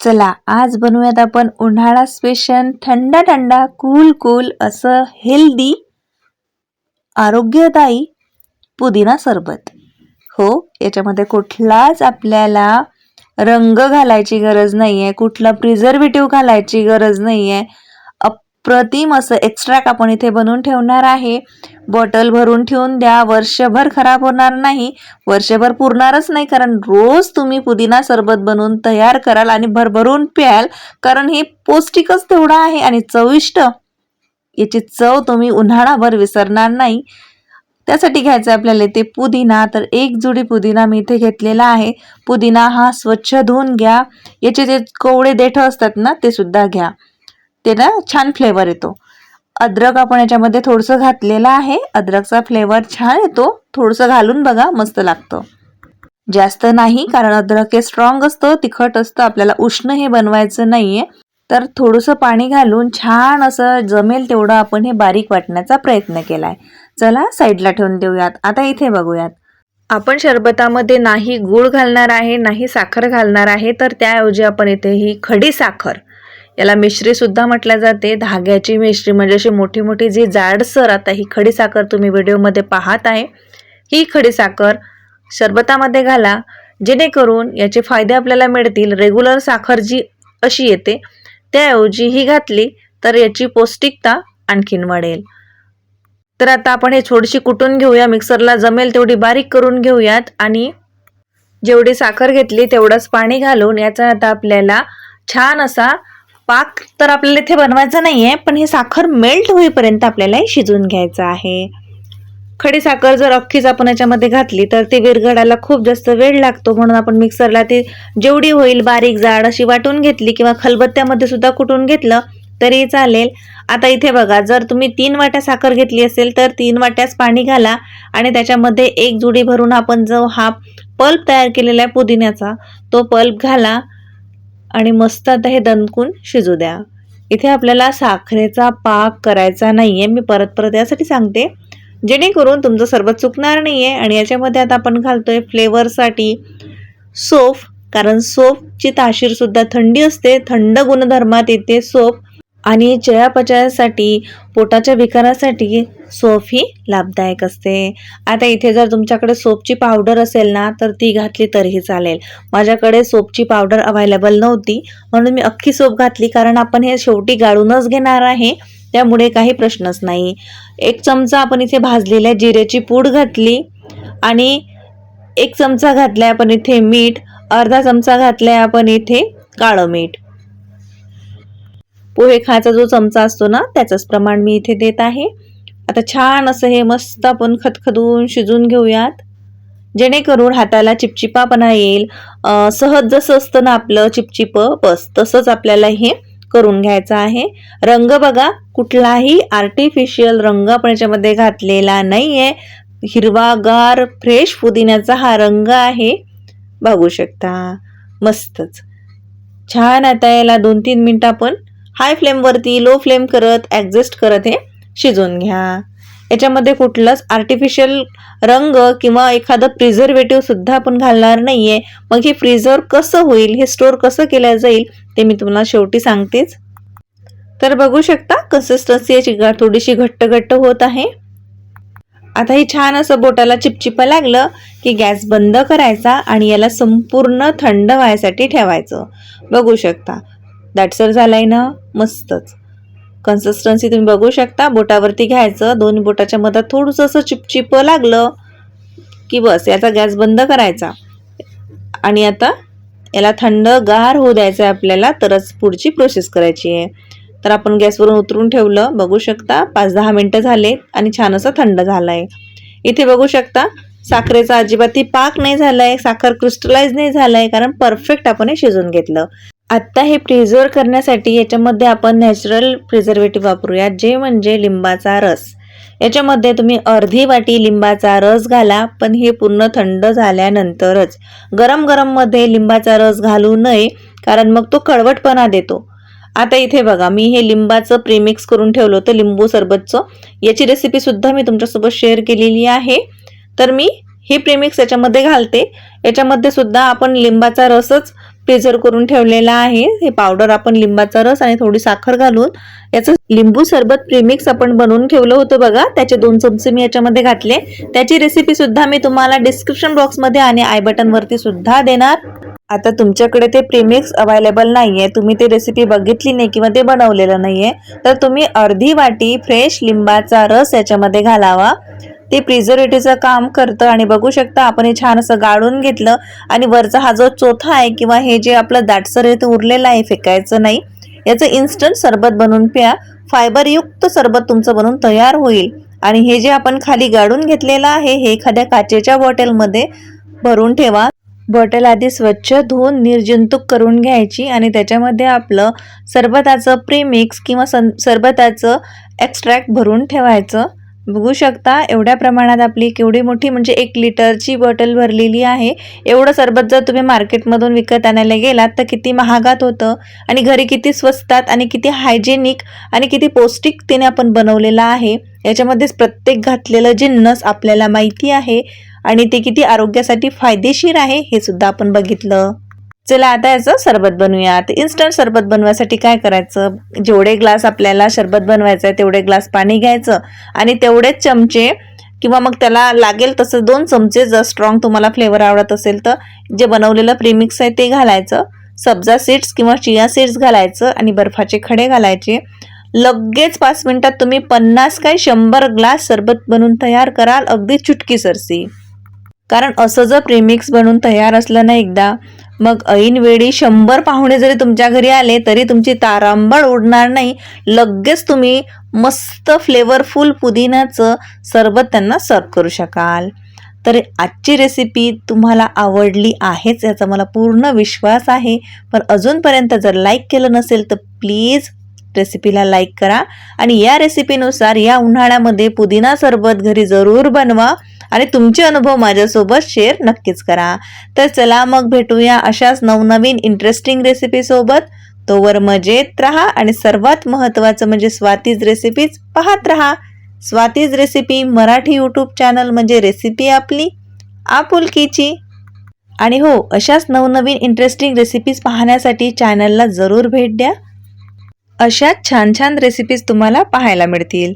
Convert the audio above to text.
चला आज बनवूयात आपण उन्हाळा स्पेशल थंड थंड कूल कूल असं हेल्दी आरोग्यदायी पुदिना सरबत. हो याच्यामध्ये कुठलाच आपल्याला रंग घालायची गरज नाही आहे कुठला प्रिझर्वेटिव्ह घालायची गरज नाही आहे प्रतिम असं एक्स्ट्रा आपण इथे बनवून ठेवणार आहे? बॉटल भरून ठेवून द्या. वर्षभर खराब होणार नाही. वर्षभर पुरणारच नाही कारण रोज तुम्ही पुदिना सरबत बनवून तयार कराल आणि भरभरून प्याल. कारण हे पौष्टिकच तेवढं आहे आणि चविष्ट. याची चव तुम्ही उन्हाळाभर विसरणार नाही. त्यासाठी घ्यायचं आपल्याला ते पुदिना. तर एक जुडी पुदिना मी इथे घेतलेला आहे. पुदिना हा स्वच्छ धुवून घ्या. याचे जे कोवळे देठ असतात ना ते सुद्धा घ्या. ते ना छान फ्लेवर येतो. अद्रक आपण याच्यामध्ये थोडंसं घातलेलं आहे. अद्रकचा फ्लेवर छान येतो. थोडंसं घालून बघा मस्त लागतं. जास्त नाही कारण अद्रक हे स्ट्रॉंग असतं तिखट असतं आपल्याला उष्ण हे बनवायचं नाहीये. तर थोडंसं पाणी घालून छान असं जमेल तेवढं आपण हे बारीक वाटण्याचा प्रयत्न केलाय. चला साईडला ठेवून देऊयात. आता इथे बघूयात. आपण शरबतामध्ये नाही गूळ घालणार आहे नाही साखर घालणार आहे तर त्याऐवजी आपण इथे ही खडी साखर याला मिश्री सुद्धा म्हटल्या जाते. धाग्याची मिश्री म्हणजे अशी मोठी मोठी जी जाडसर आता ही खडीसाखर तुम्ही व्हिडिओमध्ये पाहत आहे. ही खडीसाखर सरबतामध्ये शरबतामध्ये घाला. जेणेकरून याचे फायदे आपल्याला मिळतील. रेग्युलर साखर जी अशी येते त्याऐवजी ही घातली तर याची पौष्टिकता आणखीन वाढेल. तर आता आपण हे थोडीशी कुटून घेऊया. मिक्सरला जमेल तेवढी बारीक करून घेऊयात आणि जेवढी साखर घेतली तेवढंच पाणी घालून याचा आता आपल्याला छान असा पाक तर आपल्याला इथे बनवायचा नाही आहे पण हे साखर मेल्ट होईपर्यंत आपल्याला शिजून घ्यायचं आहे. खडी साखर जर अख्खीच आपण याच्यामध्ये घातली तर ती विरघडायला खूप जास्त वेळ लागतो. म्हणून आपण मिक्सरला ती जेवढी होईल बारीक जाड अशी वाटून घेतली किंवा खलबत्त्यामध्ये सुद्धा कुटून घेतलं तरी चालेल. आता इथे बघा जर तुम्ही तीन वाट्या साखर घेतली असेल तर तीन वाट्याच पाणी घाला आणि त्याच्यामध्ये एक जुडी भरून आपण जो हा पल्प तयार केलेला आहे पुदिन्याचा तो पल्प घाला. आणि मस्त आता हे दणकून शिजू द्या. इथे आपल्याला साखरेचा पाक करायचा नाही आहे मी परत परत यासाठी सांगते. जेणेकरून तुमचं सरबत चुकणार नाही आहे आणि याच्यामध्ये आता आपण घालतो आहे फ्लेवरसाठी सोफ. कारण सोफची ताशीरसुद्धा थंडी असते. थंड गुणधर्मात येते सोफ आणि चयापचयासाठी पोटाच्या विकारासाठी सोफ ही लाभदायक असते. आता इथे जर तुमच्याकडे सोपची पावडर असेल ना तर ती घातली तरीही चालेल. माझ्याकडे सोपची पावडर अवेलेबल नव्हती म्हणून मी अख्खी सोप घातली कारण आपण हे शेवटी गाळूनच घेणार आहे त्यामुळे काही प्रश्नच नाही. एक चमचा आपण इथे भाजलेल्या जिऱ्याची पूड घातली आणि एक चमचा घातलाय आपण इथे मीठ अर्धा चमचा घातलाय आपण इथे काळं मीठ. पोहे खायचा जो चमचा असतो ना त्याचंच प्रमाण मी इथे देत आहे. आता छान असं हे मस्त आपण खतखदून शिजून घेऊयात. जेणेकरून हाताला चिपचिपापणा येईल. सहज जसं असतं ना आपलं चिपचिप बस तसंच आपल्याला हे करून घ्यायचं आहे. रंग बघा कुठलाही आर्टिफिशियल रंग आपण याच्यामध्ये घातलेला नाही आहे हिरवागार फ्रेश पुदिन्याचा हा रंग आहे. बघू शकता. मस्तच. छान आता याला दोन तीन मिनटं आपण हाय फ्लेमवरती लो फ्लेम करत ॲडजस्ट करत हे शिजवून घ्या. याच्यामध्ये कुठलंच आर्टिफिशियल रंग किंवा एखादं प्रिझर्वेटिव्ह सुद्धा आपण घालणार आहे मग हे प्रिझर्व कसं होईल हे स्टोअर कसं केलं जाईल ते मी तुम्हाला शेवटी सांगतेच. तर बघू शकता कन्सिस्टन्सी याची थोडीशी घट्ट घट्ट होत आहे. आता हे छान असं बोटाला चिपचिपा लागलं की गॅस बंद करायचा आणि याला संपूर्ण थंड व्हायसाठी ठेवायचं. बघू शकता. दॅटसर झालाय ना? मस्तच. कन्सिस्टन्सी तुम्ही बघू शकता. बोटावरती घ्यायचं. दोन बोटाच्या मधात थोडंसं असं चिपचिप लागलं की बस याचा गॅस बंद करायचा. आणि आता याला थंड गार होऊ द्यायचं आहे आपल्याला तरच पुढची प्रोसेस करायची आहे. तर आपण गॅसवरून उतरून ठेवलं. बघू शकता पाच दहा मिनटं झाले आणि छान असं थंड झालं आहे इथे बघू शकता साखरेचा अजिबातही पाक नाही झाला आहे साखर क्रिस्टलाइज नाही झालाय आहे कारण परफेक्ट आपण हे शिजून घेतलं. आत्ता हे प्रिझर्व करण्यासाठी याच्यामध्ये आपण नॅचरल प्रिझर्वेटिव्ह वापरूया जे म्हणजे लिंबाचा रस. याच्यामध्ये तुम्ही अर्धी वाटी लिंबाचा रस घाला पण हे पूर्ण थंड झाल्यानंतरच. गरम गरममध्ये लिंबाचा रस घालू नये कारण मग तो कडवटपणा देतो. आता इथे बघा मी हे लिंबाचं प्रीमिक्स करून ठेवलं होतं लिंबू सरबतचं. याची रेसिपीसुद्धा मी तुमच्यासोबत शेअर केलेली आहे. तर मी हे प्रेमिक्स याच्यामध्ये घालते. याच्यामध्ये सुद्धा आपण लिंबाचा रसच प्रिझर्व करून ठेवलेला आहे. हे पावडर आपण लिंबाचा रस आणि थोडी साखर घालून याचं लिंबू सरबत प्रीमिक्स आपण बनवून ठेवलं होतं बघा. त्याचे दोन चमचे मी याच्यामध्ये घातले. त्याची रेसिपी सुद्धा मी तुम्हाला डिस्क्रिप्शन बॉक्समध्ये आणि आय बटनवरती सुद्धा देणार. आता तुमच्याकडे ते प्रीमिक्स अवेलेबल नाहीये. तुम्ही ते रेसिपी बघितली नाही किंवा ते बनवलेलं नाहीये. तर तुम्ही अर्धी वाटी फ्रेश लिंबाचा रस याच्यामध्ये घालावा. ते प्रिझर्वेटिव्हचं काम करतं आणि बघू शकता आपण हे छान असं गाळून घेतलं आणि वरचा हा जो चोथा आहे किंवा हे जे आपलं दाटसर आहे ते उरलेलं आहे फेकायचं नाही. याचं इन्स्टंट सरबत बनवून प्या. फायबरयुक्त सरबत तुमचं बनवून तयार होईल. आणि हे जे आपण खाली गाळून घेतलेलं आहे हे एखाद्या काचेच्या बॉटलमध्ये भरून ठेवा. बॉटल आधी स्वच्छ धुवून निर्जंतुक करून घ्यायची आणि त्याच्यामध्ये आपलं सरबताचं प्रीमिक्स किंवा सन सरबताचं एक्स्ट्रॅक्ट भरून ठेवायचं. बघू शकता एवढ्या प्रमाणात आपली केवढी मोठी म्हणजे एक लिटरची बॉटल भरलेली आहे. एवढं सरबत जर तुम्ही मार्केटमधून विकत आणायला गेलात तर किती महागात होतं आणि घरी किती स्वस्तात आणि किती हायजेनिक आणि किती पौष्टिकतेने आपण बनवलेलं आहे. याच्यामध्येच प्रत्येक घातलेलं जिन्नस आपल्याला माहिती आहे आणि ते किती आरोग्यासाठी फायदेशीर आहे हे सुद्धा आपण बघितलं. चला आता याचं सरबत बनवूयात इन्स्टंट सरबत बनवायसाठी काय करायचं? जेवढे ग्लास आपल्याला सरबत बनवायचं आहे तेवढे ग्लास पाणी घ्यायचं आणि तेवढेच चमचे किंवा मग त्याला लागेल तसं दोन चमचे जर स्ट्रॉंग तुम्हाला फ्लेवर आवडत असेल तर. जे बनवलेलं प्रीमिक्स आहे ते घालायचं. सब्जा सीड्स किंवा चिया सीड्स घालायचं आणि बर्फाचे खडे घालायचे. लगेच पाच मिनिटात तुम्ही पन्नास काय शंभर ग्लास सरबत बनवून तयार कराल. अगदी चुटकी सरसी कारण असं जर प्रेमिक्स बनवून तयार असलं ना एकदा मग ऐनवेळी शंभर पाहुणे जरी तुमच्या घरी आले तरी तुमची तारांबळ उडणार नाही. लगेच तुम्ही मस्त फ्लेवरफुल पुदिनाचं सरबत त्यांना सर्व करू शकाल. तर आजची रेसिपी तुम्हाला आवडली आहेच याचा मला पूर्ण विश्वास आहे. पण अजूनपर्यंत जर लाईक केलं नसेल तर प्लीज रेसिपीला लाईक करा. आणि या रेसिपीनुसार या उन्हाळ्यामध्ये पुदिना सरबत घरी जरूर बनवा. आणि तुमचे अनुभव माझ्यासोबत शेअर नक्कीच करा. तर चला मग भेटूया अशाच नवनवीन इंटरेस्टिंग रेसिपीसोबत तोवर मजेत राहा आणि सर्वात महत्त्वाचं म्हणजे स्वातीज रेसिपीज पाहत राहा. Swati's recipe Marathi YouTube channel म्हणजे रेसिपी आपली आपुलकीची. आणि हो अशाच नवनवीन इंटरेस्टिंग रेसिपीज पाहण्यासाठी चॅनलला जरूर भेट द्या. अशाच छान छान रेसिपीज तुम्हाला पाहायला मिळतील.